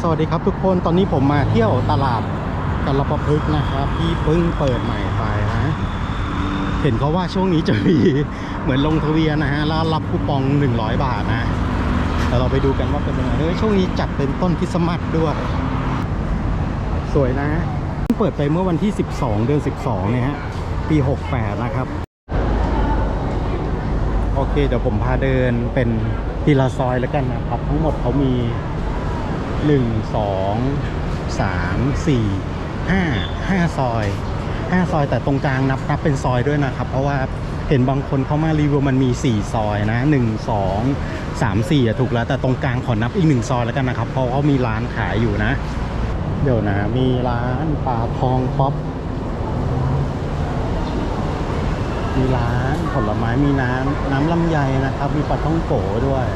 สวัสดีครับทุกคนตอนนี้ผมมาเที่ยวตลาดกัลปะพฤกนะครับ ที่เพิ่งเปิดใหม่ไปนะ เห็นเขาว่าช่วงนี้จะมีเหมือนลงทะเบียนนะฮะแล้วรับคูปอง 100 บาทนะแต่เราไปดูกันว่าเป็นยังไงเฮ้ยช่วงนี้จัดเป็นต้นคริสต์มาสด้วย สวยนะเปิดไปเมื่อวันที่ 12 เดือน 12 เนี่ยฮะ ปี 68 นะครับ โอเค เดี๋ยวผมพาเดินเป็นทีละซอยแล้วกันนะครับ ทั้งหมดเขามี 1 2 3 4 5 5 ซอย 5 ซอยแต่ตรงกลางนับนับเป็นซอยด้วยนะครับ เพราะว่าเห็นบางคนเขามารีวิวมันมี 4 ซอยนะ 1 2 3 4อถูกแล้วแต่ตรงกลางขอนับอีก 1 ซอยแล้วกันนะครับ เพราะเขามีร้านขายอยู่นะ เดี๋ยวนะมีร้านปลาทองป๊อปมีร้านผลไม้มีน้ำน้ำลำไยนะครับ มีปลาท่องโกด้วย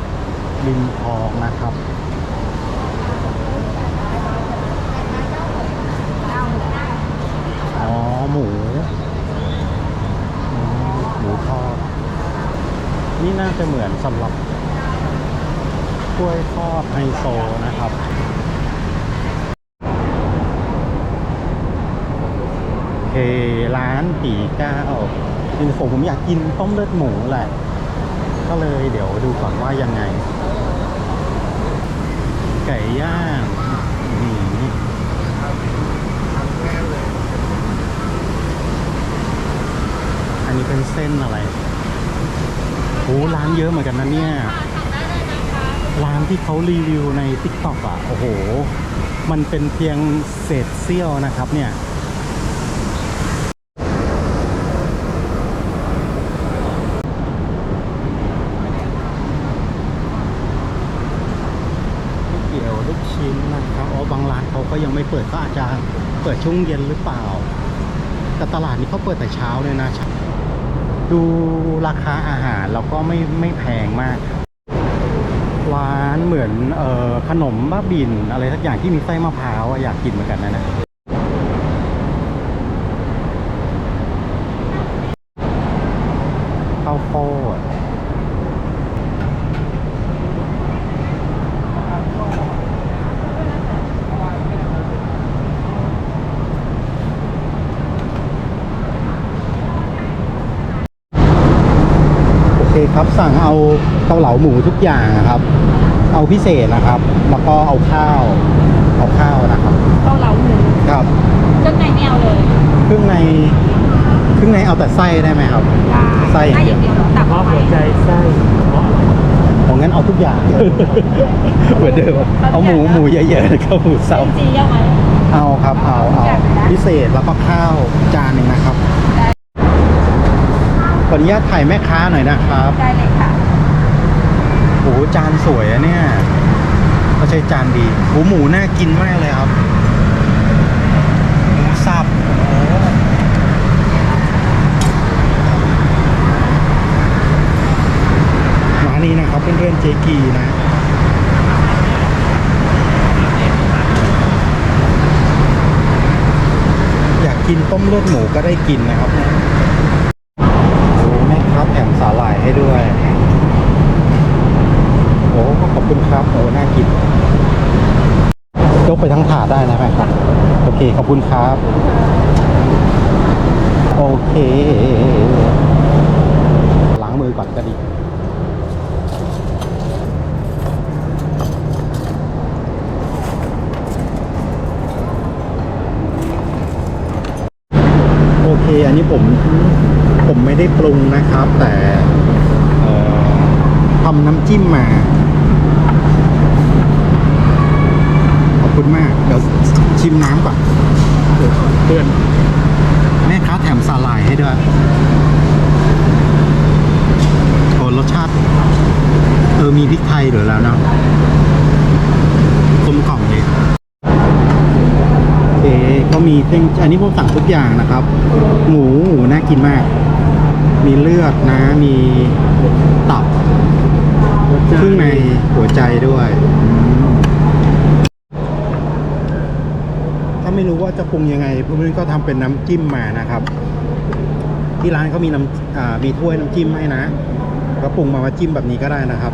ริมคลองนะครับ อ๋อ ห มู หมูทอด นี่น่าจะเหมือนสำหรับกล้วยทอดไฮโซนะครับโอเคร้านปีเก้าจริงๆผมผมอยากกินต้มเลือดหมูแหละ ก็เลยเดี๋ยวดูก่อนว่ายังไง ไก่ย่างอืมอั นนี้เป็นเส้นอะไรโอ้ร้านเยอะเหมือนกันนะเนี่ย ร้านที่เขารีวิวใน t ิ k t o k อะ โอ้โห มันเป็นเพียงเศษเสี้ยวนะครับเนี่ยก๋วยเตี๋ยวลูกชิ้นนะครับอ๋อบางร้านเขาก็ยังไม่เปิดก็อาจจะเปิดช่วงเย็นหรือเปล่า แต่ตลาดนี้เขาเปิดแต่เช้าเลยนะ ดูราคาอาหารแล้วก็ไม่ไม่แพงมาก ร้านเหมือนออขนมบ้าบินอะไรสักอย่างที่มีไส้มะพร้าวอยากกินเหมือนกันนะนะข้าวโพด โอเคครับสั่งเอาเกาเหลาหมูทุกอย่างนะครับ เอาพิเศษนะครับ แล้วก็เอาข้าว เอาข้าวนะครับเกาเหลาหมูครับเครื่องในไม่เอาเลยเครื่องในเครื่องในเอาแต่ไส้ได้ไหมครับ ไส้อย่างเดียวตักออกไปไส้ของงั้นเอาทุกอย่างเหมือนเดิมเอาหมูหมูเยอะๆข้าวหมูสับจีเยอะไหมเอาครับเอาเอาพิเศษแล้วก็ข้าวจานหนึ่งนะครับข ออนุญาตถ่ายแม่ค้าหน่อยนะครับได้เลยค่ะโอ้โหจานสวยอะเนี่ยก็ใช้จานดีโอ้หมูน่ากินมากเลยครับหมูสับโอ้โหร้านนี้นะครับเพื่อนๆเจกีนะอยากกินต้มเลือดหมูก็ได้กินนะครับเนี่ยโอ้แม่ครับแถมสาหร่ายให้ด้วย โอ้ขอบ คุณครับโอ้น่ากินยกไปทั้งถาดได้นะแม่ครับ โอเค ขอบคุณครับ โอเค ล้างมือก่อนก็ดีโอเค อันนี้ผมผมไม่ได้ปรุงนะครับ แต่ทำน้ำจิ้มมา คุณมาก เดี๋ยวชิมน้ำก่อนเดี๋ยวเพื่อน แม่ค้าแถมสาหร่ายให้ด้วยโอ้รสชาติ เออ มีพริกไทยเหลือแล้วเนาะกลมกล่อมเลยโอเคก็มีเส้นอันนี้ผมสั่งทุกอย่างนะครับ หมูหมูน่ากินมาก มีเลือดนะ มีตับเครื่องในหัวใจด้วยอืมถ้า ไม่รู้ว่าจะปรุงยังไงเพื่อนก็ทำเป็นน้ำจิ้มมานะครับ ที่ร้านเขามีน้ำมีถ้วยน้ำจิ้มให้นะก็ปรุงมาว่าจิ้มแบบนี้ก็ได้นะครับ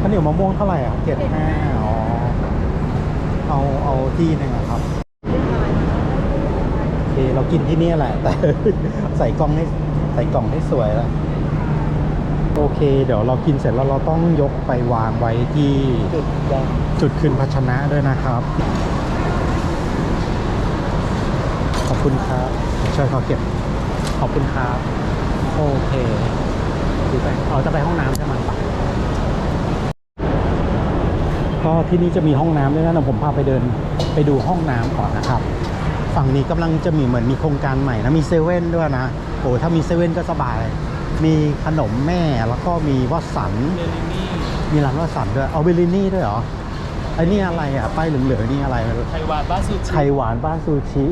ข้าวเหนียวมะม่วงเท่าไหร่อะเจ็ดห้าอ๋อเอาเอาที่นึงอะครับโอเคเรากินที่นี่แหละแต่ใส่กล่องให้ใส่กล่องให้สวยแล้ว โอเค เดี๋ยวเรากินเสร็จแล้วเราต้องยกไปวางไว้ที่จุดจุดคืนภาชนะด้วยนะครับ ขอบคุณครับช่วยขาเก็บ ขอบคุณครับ โอเคดูไปเราจะไปห้องน้ำใช่ไหมปะก็ที่นี่จะมีห้องน้ำด้วยนะเดี๋ยวผมพาไปเดินไปดูห้องน้ำก่อนนะครับ ฝั่งนี้กำลังจะมีเหมือนมีโครงการใหม่นะมีเซเว่นด้วยนะโอ้ถ้ามีเซเว่นก็สบาย มีขนมแม่แล้วก็มีวัดสันเดลินี่มีร้านวัดสันด้วย เอาเบลลินี่ด้วยเหรอไอ้นี่อะไรอะป้ายเหลืองๆนี่อะไรไม่รู้ไทยวานบ้านซูชิไข่หวานบ้านซูชิ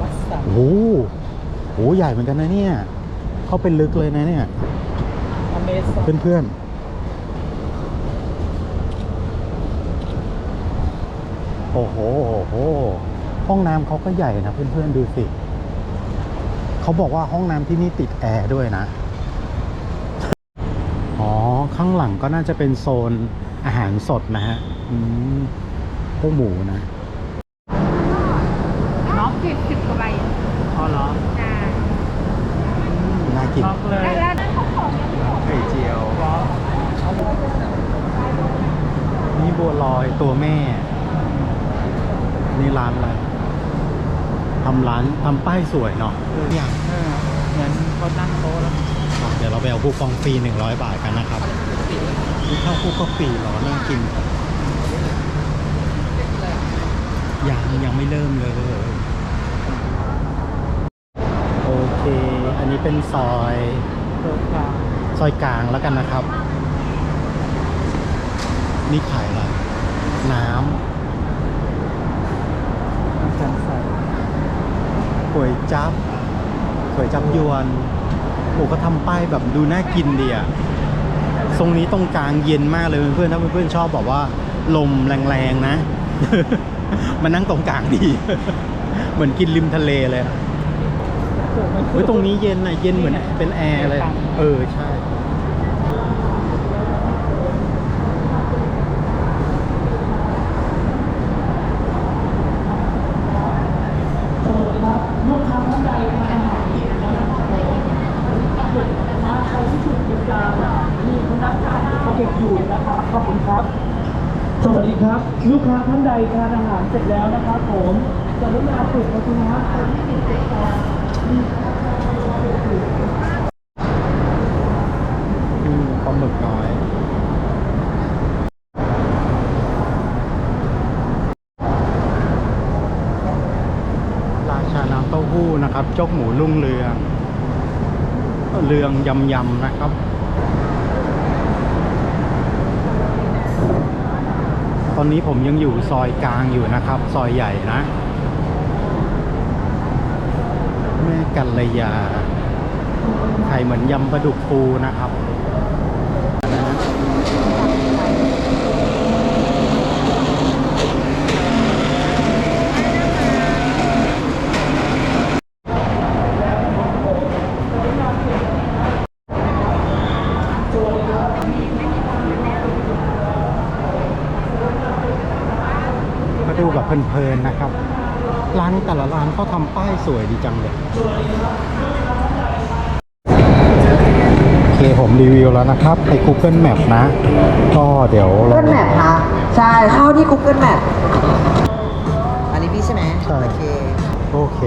วัดสันโอ้โหโหใหญ่เหมือนกันนะเนี่ย เข้าไปลึกเลยนะเนี่ยอเมซอนเพื่อนๆโอ้โหโอ้โห ห้องน้ำเขาก็ใหญ่นะเพื่อนๆดูสิ เขาบอกว่าห้องน้ำที่นี่ติดแอร์ด้วยนะ อ๋อ ข้างหลังก็น่าจะเป็นโซนอาหารสดนะฮะอืมพวกหมูนะน้องสิบสิบกว่าใบอะอ๋อเหรอจ้าน่ากินช็อกเลยแล้วแล้วนั่นของของยังไม่หมดไข่เจียวว้าวนี่บัวลอยตัวแม่ นี่ร้านอะไร ทำร้านทำป้ายสวยเนาะอย่างเออเหมือนเขานั่งโต๊ะแล้วเดี๋ยวเราไปเอาคูปองฟรี100 บาทกันนะครับนี่ข้าวคุกก็ฟรีเหรอน่ากินยังยังไม่เริ่มเลย โอเค อันนี้เป็นซอยโต๊ะกลางซอยกลางแล้วกันนะครับ นี่ขายอะไรน้ำน้ำจันใส ก๋วยจับก๋วยจับยวนโอ้ก็ทำป้ายแบบดูน่ากินดีอะทรงนี้ตรงกลางเย็นมากเลยเพื่อนๆถ้าเพื่อนๆชอบแบบว่า ลมแรงๆนะ มานั่งตรงกลางดี เหมือนกินริมทะเลเลยอะเฮ้ยตรงนี้เย็นอะเย็นเหมือนเป็นแอร์เลย เออใช่ เก็บอยู่นะครับขอบคุณครับ สวัสดีครับ ลูกค้าท่านใดทานอาหารเสร็จแล้วนะครับผมกรุณาปิดประตูน้ำคนที่ติดเซ็ตก่อนอืมปลาหมึกน้อยราชาน้ำเต้าหู้นะครับ จกหมูลุ่งเรือง เรืองยำยำๆนะครับ ตอนนี้ผมยังอยู่ซอยกลางอยู่นะครับ ซอยใหญ่นะ แม่กัลยาไข่เหมือนยำปลาดุกฟูนะครับ เพลินๆนะครับ ร้านแต่ละร้านเขาทำป้ายสวยดีจังเลยโอเคผมรีวิวแล้วนะครับใน Google Map นะ ก็เดี๋ยวเรา Google Map คะใช่เข้าที่ Google Map อันนี้พี่ใช่ไหมใช่ โอเค โอเค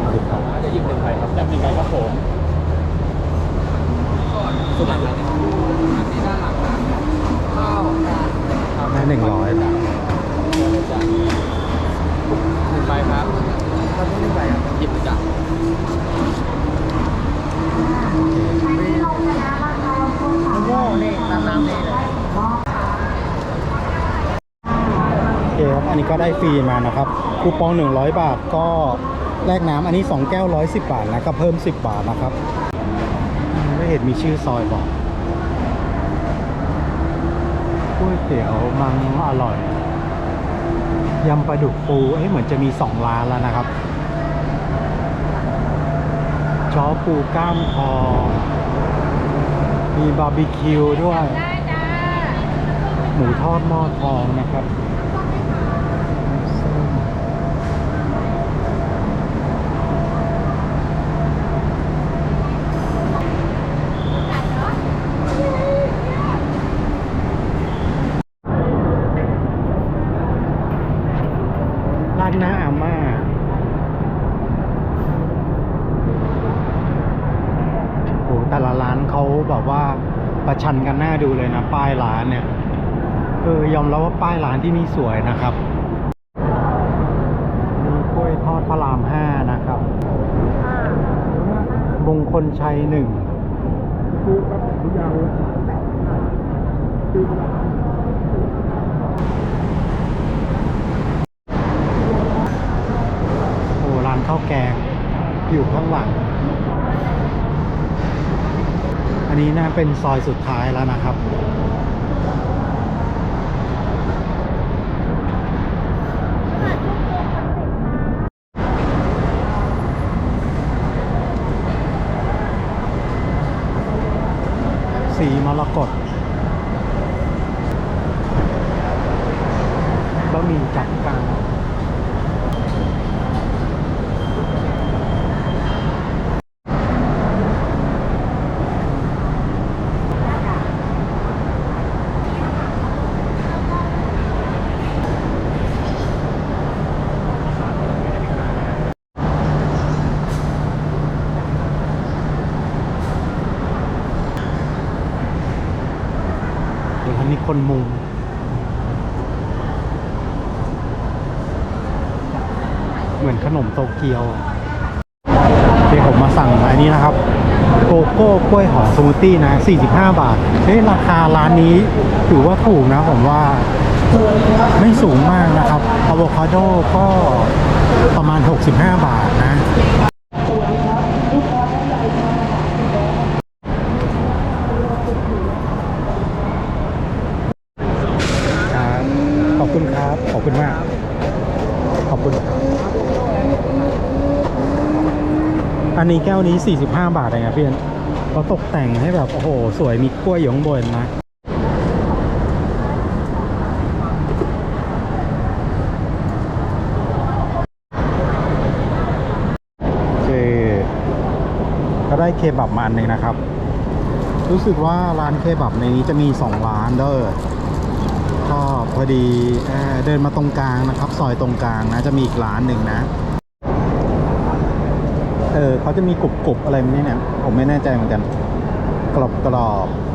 สวัสดีครับ จะหยิบหนึ่งใบครับจำยังไงครับผมสุดหลังแล้วนี่ด้านหลังนะ ข้าวได้หนึ่งร้อยหนึ่งใบครับตอนนี้หนึ่งใบครับหยิบเลยจ้ะโง่นี่น้ำน้ำนี่เลยโอเคครับ อันนี้ก็ได้ฟรีมานะครับ คูปอง 100 บาทก็แลกน้ำอันนี้ 2 แก้ว 110 บาทนะ ก็เพิ่ม 10 บาทนะครับ ไม่เห็นมีชื่อซอยบอกก๋วยเตี๋ยวมังอร่อย ยำปลาดุกปูเอ๊ะเหมือนจะมี 2 ร้านแล้วนะครับจ้อปูก้ามทองมีบาร์บีคิวด้วยได้จ้าหมูทอดหม้อทองนะครับ ร้านหน้าอาม่า โอ้แต่ละร้านเขา แบบว่าประชันกันหน้าดูเลยนะป้ายร้านเนี่ยเออยอมรับว่าป้ายร้านที่นี่สวยนะครับมีกล้วยทอดพระรามห้านะครับมงคลชัยหนึ่งโอ้ร้านข้าวแกงอยู่ข้างหลัง อันนี้น่าเป็นซอยสุดท้ายแล้วนะครับ สีมรกตบะหมี่จับกังเดี๋ยวอันนี้ คนมุงเหมือนขนมโตเกียวเดี๋ยวผมมาสั่งอันนี้นะครับ โกโก้กล้วยหอมสมูทตี้นะ 45 บาทเฮ้ยราคาร้านนี้ถือว่าถูกนะผมว่าไม่สูงมากนะครับอะโวคาโดก็ประมาณ 65 บาทนะ ครับ ขอบ คุณครับ ขอบคุณมาก ขอบคุณ อันนี้แก้วนี้ 45 บาทเองครับพี่เอ็นเขาตกแต่งให้แบบ โอ้โห สวยมีกล้วยอยู่ข้างบนนะเคก็ได้เคบับมาอันหนึ่งนะครับ รู้สึกว่าร้านเคบับในนี้จะมี 2 ร้านเด้อ ก็พอดีเดินมาตรงกลางนะครับ ซอยตรงกลางนะ จะมีอีกร้านหนึ่งนะ เออเขาจะมีกรุบๆอะไรไหมเนี่ยผมไม่แน่ใจเหมือนกัน กรอบกรอบๆ